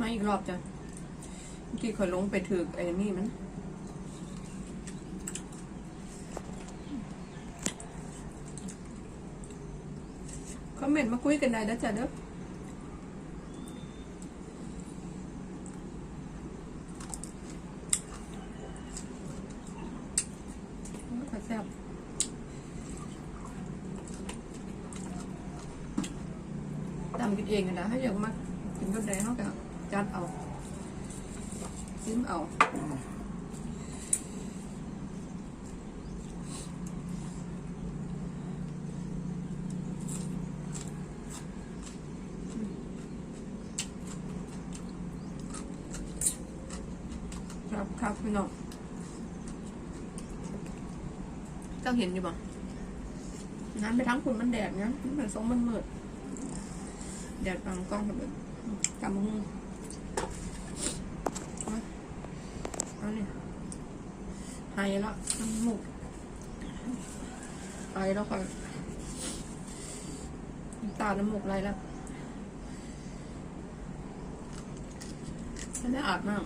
มาอีกรอบจ้ะเมื่อกี้ข่อยลงไปถือไอ้นี่มันคอมเมนต์มาคุยกันได้นะจ๊ะเด้อขอแซ่บตำกินเองกันนะถ้าอยากมากินก็ได้เขาก็ จัดเอาซิมเอาครับครับพี่น้องเจ้าเห็นอยู่บ่น้ำไปทั้งคุณมันแดดเนี่ยมันเป็นทรงมันมืดแดดบางกล้องแบบกำมือเอา แล้วเนี่ยหายละน้ำมูกไปแล้วค่ะน้ำตาน้ำมูกไรแล้วไม่ได้อาบมาก